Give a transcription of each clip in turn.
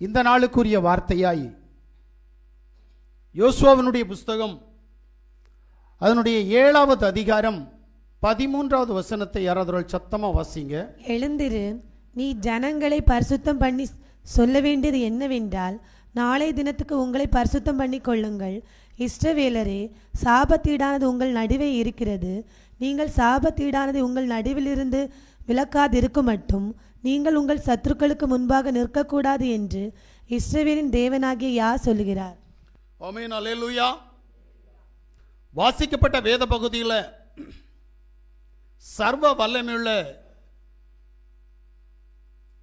இந்த நாளுக்குரிய வார்த்தையாய் யோசுவாவினுடைய புஸ்தகம் அதனுடைய ஏழாவது அதிகாரம் பதிமூன்றாவது வசனத்தை யாராவது சத்தமா வாசிங்க. எழுந்திரு நீ ஜனங்களை பரிசுத்தம் பண்ணி சொல்ல வேண்டியது என்னவென்றால் நாளை தினத்துக்கு உங்களை பரிசுத்தம் பண்ணி கொள்ளுங்கள். இஷ்டவேலரே சாபத்தீடானது உங்கள் நடுவே இருக்கிறது. நீங்கள் சாபத்தீடானது உங்கள் நடுவிலிருந்து விலக்காதிருக்கும் மட்டும் நீங்கள் உங்கள் சத்துருக்களுக்கு முன்பாக நிற்கக்கூடாது என்று இஸ்ரேவேலின் தேவனாகிய யா சொல்லுகிறார்? ஆமென் வாசிக்கப்பட்ட வேத பகுதியில் சர்வ வல்லமையுள்ள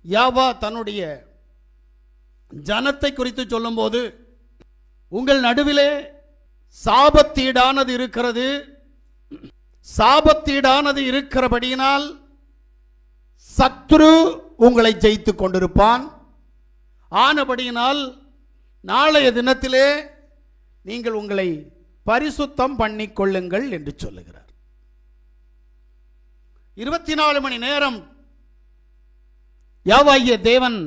யாவா தன்னுடைய ஜனத்தை குறித்து சொல்லும்போது உங்கள் நடுவிலே சாபத்தீடானது இருக்கிறது. சாபத்தீடானது இருக்கிறபடியினால் சத்ரு உங்களை ஜெயித்து கொண்டிருப்பான். ஆனபடியினால் நாளைய தினத்திலே நீங்கள் உங்களை பரிசுத்தம் பண்ணி கொள்ளுங்கள் என்று சொல்லுகிறார். இருபத்தி நாலு மணி நேரம் யாவாகிய தேவன்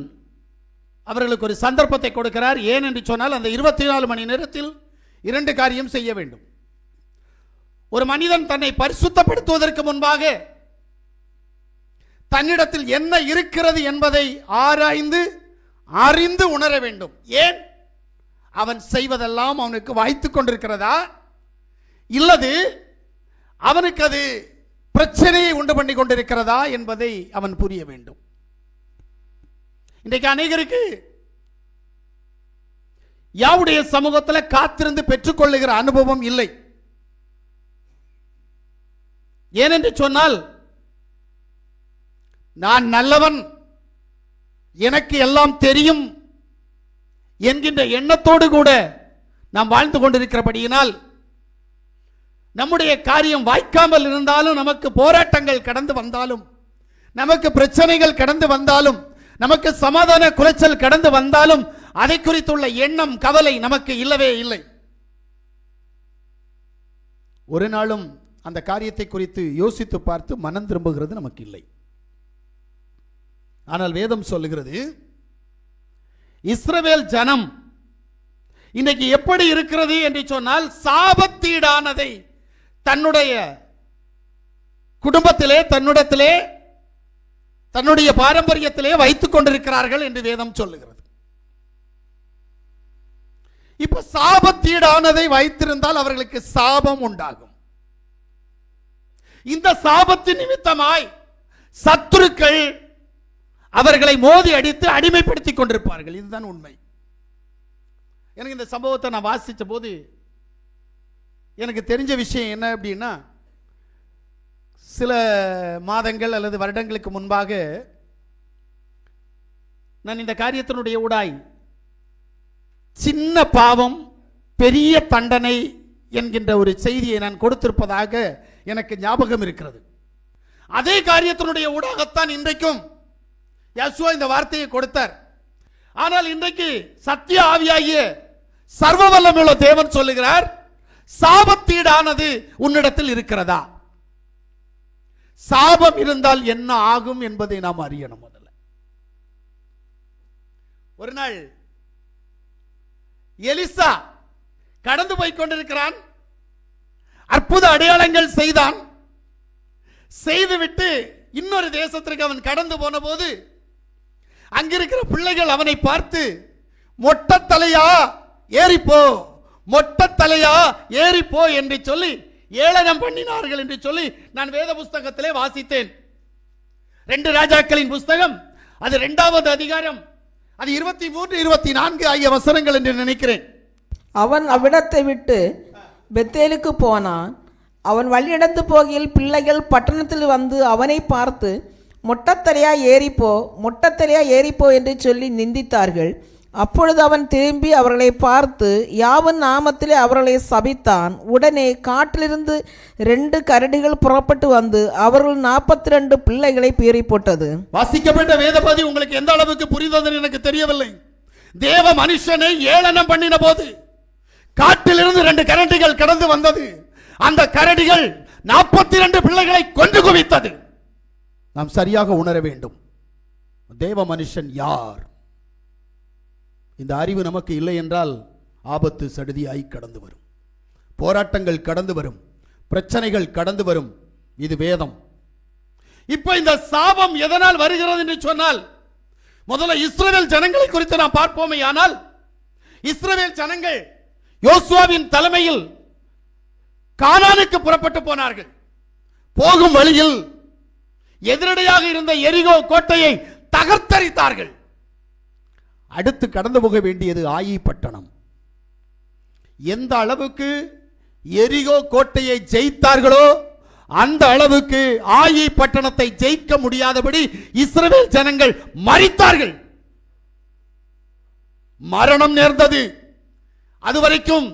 அவர்களுக்கு ஒரு சந்தர்ப்பத்தை கொடுக்கிறார். ஏன் என்று சொன்னால் அந்த இருபத்தி நாலு மணி நேரத்தில் இரண்டு காரியம் செய்ய வேண்டும். ஒரு மனிதன் தன்னை பரிசுத்தப்படுத்துவதற்கு முன்பாக தன்னிடத்தில் என்ன இருக்கிறது என்பதை ஆராய்ந்து அறிந்து உணர வேண்டும். ஏன்? அவன் செய்வதெல்லாம் அவனுக்கு வாய்த்து கொண்டிருக்கிறதா? இல்லது அவனுக்கு அது பிரச்சனையை உண்டு பண்ணி கொண்டிருக்கிறதா என்பதை அவன் புரிய வேண்டும். இன்றைக்கு அநேகருக்கு யாவுடைய சமூகத்தில் காத்திருந்து பெற்றுக்கொள்ளுகிற அனுபவம் இல்லை. ஏனென்று சொன்னால் நான் நல்லவன். எனக்கு எல்லாம் தெரியும் என்கின்ற எண்ணத்தோடு கூட நாம் வாழ்ந்து கொண்டிருக்கிறபடியினால் நம்முடைய காரியம் வாய்க்காமல் இருந்தாலும் நமக்கு போராட்டங்கள் கடந்து வந்தாலும் நமக்கு பிரச்சனைகள் கடந்து வந்தாலும் நமக்கு சமாதான குலைச்சல் கடந்து வந்தாலும் அதை குறித்துள்ள எண்ணம் கவலை நமக்கு இல்லவே இல்லை. ஒரு நாளும் அந்த காரியத்தை குறித்து யோசித்து பார்த்து மனம் திரும்புகிறது நமக்கு இல்லை. ஆனால் வேதம் சொல்லுகிறது இஸ்ரவேல் ஜனம் இன்னைக்கு எப்படி இருக்கிறது என்று சொன்னால் சாபத்தீடானதை தன்னுடைய குடும்பத்திலே தன்னிடத்திலே தன்னுடைய பாரம்பரியத்திலே வைத்துக் கொண்டிருக்கிறார்கள் என்று வேதம் சொல்லுகிறது. இப்ப சாபத்தீடானதை வைத்திருந்தால் அவர்களுக்கு சாபம் உண்டாகும். இந்த சாபத்தின் நிமித்தமாய் சத்துருக்கள் அவர்களை மோதி அடித்து அடிமைப்படுத்திக் கொண்டிருப்பார்கள். இதுதான் உண்மை. எனக்கு இந்த சம்பவத்தை நான் வாசித்த போது எனக்கு தெரிஞ்ச விஷயம் என்ன அப்படின்னா சில மாதங்கள் அல்லது வருடங்களுக்கு முன்பாக நான் இந்த காரியத்தினுடைய ஊடாய் சின்ன பாவம் பெரிய தண்டனை என்கின்ற ஒரு செய்தியை நான் கொடுத்திருப்பதாக எனக்கு ஞாபகம் இருக்கிறது. அதே காரியத்தினுடைய ஊடாகத்தான் இன்றைக்கும் யசுவா இந்த வார்த்தையை கொடுத்தார். ஆனால் இன்றைக்கு சத்திய ஆவியாகிய சர்வ வல்லமுள்ள தேவன் சொல்லுகிறார் சாபத்தீடானது உன்னிடத்தில் இருக்கிறதா? சாபம் இருந்தால் என்ன ஆகும் என்பதை நாம் அறியணும் முதல்ல. ஒரு நாள் எலிசா கடந்து போய் கொண்டிருக்கிறான். அற்புத அடையாளங்கள் செய்தான். செய்துவிட்டு இன்னொரு தேசத்திற்கு அவன் கடந்து போன போது அங்கிருக்கிற பிள்ளைகள் அவனை பார்த்து மொட்டத்தலையா ஏறிப்போ மொட்டை தலையா ஏறிப்போ என்று சொல்லி ஏளனம் பண்ணினார்கள் என்று சொல்லி நான் வேத புஸ்தகத்திலே வாசித்தேன். ரெண்டு ராஜாக்களின் புஸ்தகம் அது இரண்டாவது அதிகாரம் அது இருபத்தி மூன்று இருபத்தி நான்கு ஆகிய வசனங்கள் என்று நினைக்கிறேன். அவன் அவ்விடத்தை விட்டு பெத்தேலுக்கு போனான். அவன் வழிநடந்து போகையில் பிள்ளைகள் பட்டணத்தில் வந்து அவனை பார்த்து மொட்டத்தலையா ஏறிப்போ மொட்டத்தலையா ஏறிப்போ என்று சொல்லி நிந்தித்தார்கள். அப்பொழுது அவன் திரும்பி அவர்களை பார்த்து யாவன் நாமத்திலே அவர்களை சபித்தான்? உடனே காட்டிலிருந்து ரெண்டு கரடிகள் புறப்பட்டு வந்து அவர்கள் நாற்பத்தி ரெண்டு பிள்ளைகளை பீறி போட்டது வாசிக்கப்பட்ட வேதபதி உங்களுக்கு எந்த அளவுக்கு புரிந்தது எனக்கு தெரியவில்லை. தேவ மனுஷனை ஏளனம் பண்ணின போது காட்டிலிருந்து ரெண்டு கரடிகள் கடந்து வந்தது. அந்த கரடிகள் நாற்பத்தி ரெண்டு பிள்ளைகளை கொண்டு குவித்தது. நாம் சரியாக உணர வேண்டும். தேவ மனுஷன் யார்? இந்த அறிவு நமக்கு இல்லை என்றால் ஆபத்து சடுதியாய் கடந்து வரும். போராட்டங்கள் கடந்து வரும். பிரச்சனைகள் கடந்து வரும். இது வேதம். இப்போ இந்த சாபம் எதனால் வருகிறது என்று சொன்னால் முதல்ல இஸ்ரேல் ஜனங்களை குறித்து நாம் பார்ப்போமே. ஆனால் இஸ்ரேல் ஜனங்கள் யோசுவாவின் தலைமையில் கானானுக்கு புறப்பட்டு போனார்கள். போகும் வழியில் எதிரடையாக இருந்த எரிகோ கோட்டையை தகர்த்தரித்தார்கள். அடுத்து கடந்து போக வேண்டியது ஆயி பட்டணம் எந்த அளவுக்கு எரிகோ கோட்டையை ஜெயித்தார்களோ அந்த அளவுக்கு ஆயி பட்டணத்தை ஜெயிக்க முடியாதபடி இஸ்ரவேல் ஜனங்கள் மறித்தார்கள் மரணம் நேர்ந்தது. அதுவரைக்கும்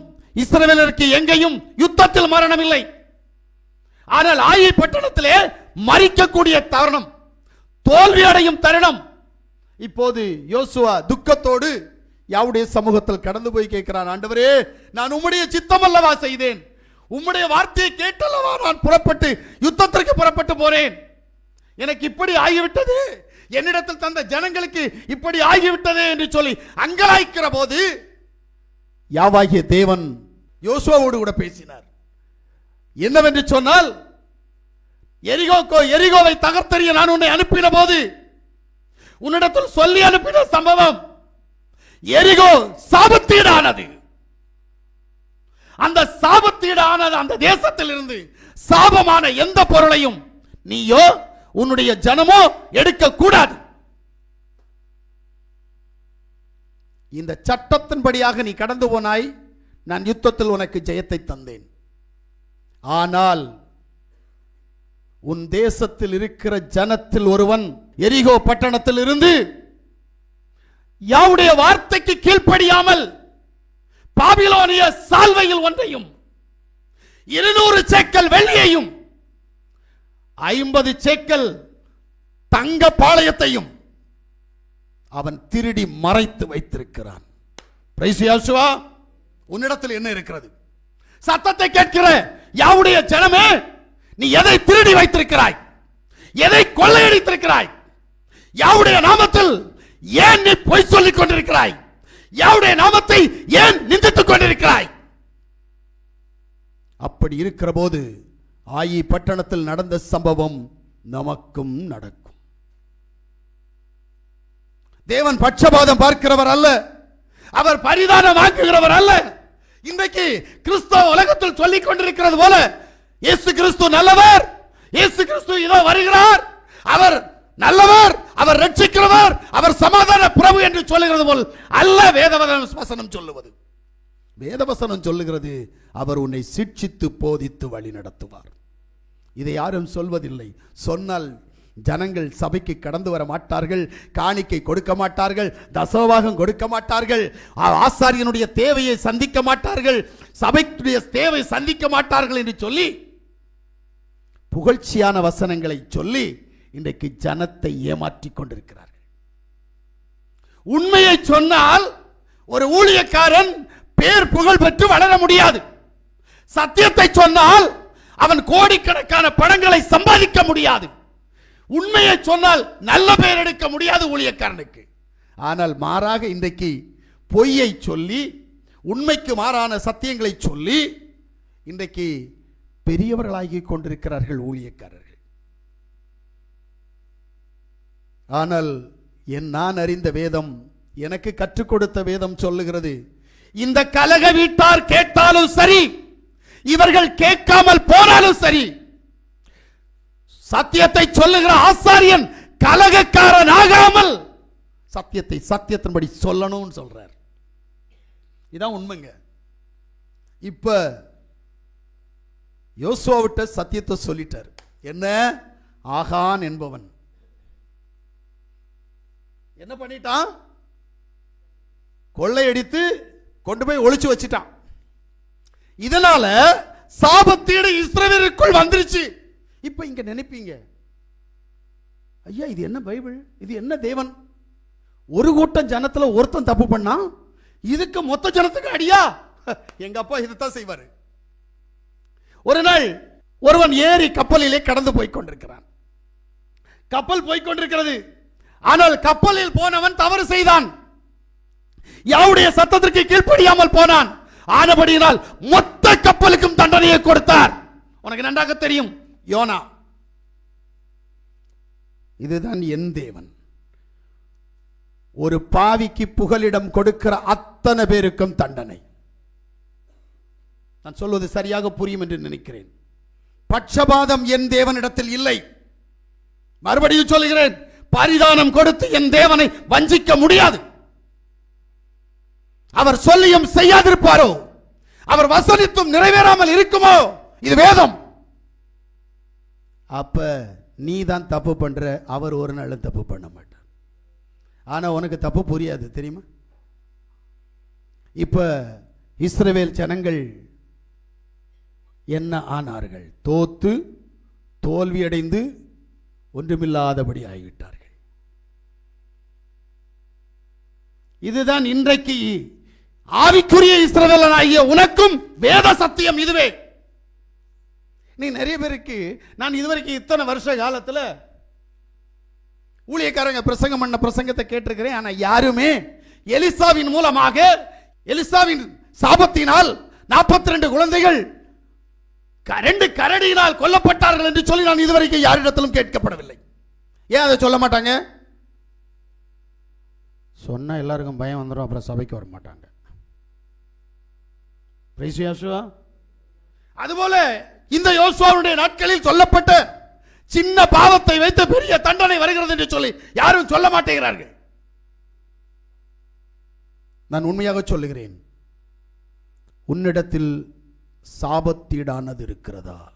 இஸ்ரேலருக்கு எங்கேயும் யுத்தத்தில் மரணம் இல்லை ஆனால் ஆயி பட்டணத்திலே மறிக்கக்கூடிய தருணம் தோல்வி அடையும் தருணம். இப்போது யோசுவா துக்கத்தோடு யாவுடைய சமூகத்தில் கடந்து போய் கேட்கிறான் ஆண்டவரே நான் உம்முடைய சித்தம் அல்லவா செய்தேன்? உம்முடைய வார்த்தையை கேட்டல்லவா நான் புறப்பட்டு யுத்தத்திற்கு புறப்பட்டு போறேன்? எனக்கு இப்படி ஆகிவிட்டது? என்னிடத்தில் தந்த ஜனங்களுக்கு இப்படி ஆகிவிட்டதே? என்று சொல்லி அங்கலாய்க்கிற போது யாவாகிய தேவன் யோசுவாவோடு கூட பேசினார். என்னவென்று சொன்னால் எரிகோ எரிகோவை தகர்த்தறிய நான் உன்னை அனுப்பின போது உன்னிடத்தில் சொல்லி அனுப்பின சம்பவம் எரிகோ சாபத்தீடானது. அந்த சாபத்தீடானது அந்த தேசத்தில் இருந்து சாபமான எந்த பொருளையும் நீயோ உன்னுடைய ஜனமோ எடுக்க கூடாது. இந்த சட்டத்தின்படியாக நீ கடந்து போனாய் நான் யுத்தத்தில் உனக்கு ஜெயத்தை தந்தேன். ஆனால் உன் தேசத்தில் இருக்கிற ஜனத்தில் ஒருவன் எரிகோ பட்டணத்தில் இருந்து யாவுடைய வார்த்தைக்கு கீழ்ப்படியாமல் பாபிலோனிய சால்வையில் ஒன்றையும் இருநூறு சேக்கல் வெள்ளியையும் ஐம்பது சேக்கல் தங்க பாளையத்தையும் அவன் திருடி மறைத்து வைத்திருக்கிறான். யாசுவா உன்னிடத்தில் என்ன இருக்கிறது? சத்தத்தை கேட்கிற யாவுடைய ஜனமே நீ எதை திருடி வைத்திருக்கிறாய்? எதை கொள்ளையடித்திருக்கிறாய்? யாவுடைய நாமத்தில் ஏன் நீ பொய் சொல்லிக் கொண்டிருக்கிறாய்? யாவுடைய நாமத்தை ஏன் நிந்தித்துக் கொண்டிருக்கிறாய்? அப்படி இருக்கிற போது ஆயி பட்டணத்தில் நடந்த சம்பவம் நமக்கும் நடக்கும். தேவன் பட்சபாதம் பார்க்கிறவர் அல்ல. அவர் பரிதானம் வாங்குகிறவர் அல்ல. இன்றைக்கு கிறிஸ்தவ உலகத்தில் சொல்லிக் கொண்டிருக்கிறது போல இயேசு கிறிஸ்து நல்லவர். இயேசு கிறிஸ்து இதோ வருகிறார். அவர் நல்லவர் அவர் ரட்சிக்கிறவர் அவர் சமாதான பிரபு என்று சொல்லுகிறது போல் அல்ல வேதவசனம் சொல்லுவது. வேதவசனம் சொல்லுகிறது அவர் உன்னை சிட்சித்து போதித்து வழி நடத்துவார். இதை யாரும் சொல்வதில்லை. சொன்னால் ஜனங்கள் சபைக்கு கடந்து வர மாட்டார்கள் காணிக்கை கொடுக்க மாட்டார்கள் தசோபாகம் கொடுக்க மாட்டார்கள் ஆசாரியனுடைய தேவையை சந்திக்க மாட்டார்கள் சபைக்குடைய தேவை சந்திக்க மாட்டார்கள் என்று சொல்லி புகழ்ச்சியான வசனங்களை சொல்லி இன்றைக்கு ஜனத்தை ஏமாற்றி கொண்டிருக்கிறார்கள். உண்மையை சொன்னால் ஒரு ஊழியக்காரன் பேர் புகழ் பெற்று வளர முடியாது. சத்தியத்தை சொன்னால் அவன் கோடிக்கணக்கான பணங்களை சம்பாதிக்க முடியாது. உண்மையை சொன்னால் நல்ல பெயர் எடுக்க முடியாது ஊழியக்காரனுக்கு. ஆனால் மாறாக இன்றைக்கு பொய்யை சொல்லி உண்மைக்கு மாறான சத்தியங்களை சொல்லி இன்றைக்கு பெரியவர்களாகி கொண்டிருக்கிறார்கள் ஊழியக்காரர்கள். ஆனால் என் நான் அறிந்த வேதம் எனக்கு கற்றுக் கொடுத்த வேதம் சொல்லுகிறது இந்த கலக வீட்டார் கேட்டாலும் சரி இவர்கள் கேட்காமல் போனாலும் சரி சத்தியத்தை சொல்லுகிற ஆசாரியன் கலகக்காரன் ஆகாமல் சத்தியத்தை சத்தியத்தின்படி சொல்லணும்னு சொல்றார். இதான் உண்மைங்க. இப்ப யோசுவாவிட்ட சத்தியத்தை சொல்லிட்டார். என்ன? ஆகான் என்பவன். என்ன பண்ணிட்டான்? கொள்ளையடித்து கொண்டு போய் ஒழிச்சு வச்சிட்டான். இதனால சாபத்தீடு இஸ்ரவேலுக்குள் வந்துருச்சு. இப்ப இங்க நினைப்பீங்க. ஐயா இது என்ன பைபிள்? இது என்ன தேவன்? ஒரு கூட்டம் ஜனத்துல ஒருத்தன் தப்பு பண்ணா இதுக்கு மொத்த ஜனத்துக்கு அடியா? எங்க அப்பா இதைத்தான் செய்வாரு. ஒரு நாள் ஒருவன் ஏறி கப்பலிலே கடந்து போய் கொண்டிருக்கிறான். கப்பல் போய் கொண்டிருக்கிறது. ஆனால் கப்பலில் போனவன் தவறு செய்தான். யாருடைய சத்தத்திற்கு கீழ்ப்படியாமல் போனான். ஆனபடியினால் மொத்த கப்பலுக்கும் தண்டனையை கொடுத்தார். உனக்கு நன்றாக தெரியும் யோனா. இதுதான் என் தேவன். ஒரு பாவிக்கு புகலிடம் கொடுக்கிற அத்தனை பேருக்கும் தண்டனை. நான் சொல்வது சரியாக புரியும் என்று நினைக்கிறேன். பட்சபாதம் என் தேவனிடத்தில் இல்லை. மறுபடியும் சொல்கிறேன் பரிதானம் கொடுத்து என் தேவனை வஞ்சிக்க முடியாது. அவர் சொல்லியும் செய்யாதிருப்பாரோ? அவர் வசனித்தும் நிறைவேறாமல் இருக்குமோ? இது வேதம். அப்ப நீ தான் தப்பு பண்ற அவர் ஒரு நாள் தப்பு பண்ண மாட்டார். ஆனா உனக்கு தப்பு புரியாது தெரியுமா? இப்ப இஸ்ரவேல் ஜனங்கள் என்ன ஆனார்கள்? தோத்து தோல்வியடைந்து ஒன்றுமில்லாதபடி ஆகிவிட்டார்கள். இதுதான் இன்றைக்கு ஆவிக்குரிய இஸ்ரவேலனாகிய உனக்கும் வேத சத்தியம் இதுவே. நீ நிறைய பேருக்கு நான் இதுவரைக்கும் இத்தனை வருஷ காலத்துல ஊழியக்காரங்க பிரசங்கம் பண்ண பிரசங்கத்தை கேட்டிருக்கிறேன் ஆனால் யாருமே எலிசாவின் மூலமாக எலிசாவின் சாபத்தினால் 42 ரெண்டு குழந்தைகள் கரண்டு கரடியினால் கொல்லப்பட்டார்கள் என்று சொல்லி நான் இதுவரைக்கும் யாரிடத்திலும் கேட்கப்படவில்லை. ஏன் அதை சொல்ல மாட்டாங்க? சொன்னா எல்லாருக்கும் பயம் வந்துடும் அப்புறம் சபைக்கு வர மாட்டாங்க. அதுபோல இந்த யோசுவாவுடைய நாட்களில் சொல்லப்பட்ட சின்ன பாவத்தை வைத்து பெரிய தண்டனை வருகிறது என்று சொல்லி யாரும் சொல்ல மாட்டேங்கிறார்கள். நான் உண்மையாக சொல்லுகிறேன். உன்னிடத்தில் சாபத்தீடானது இருக்கிறதா?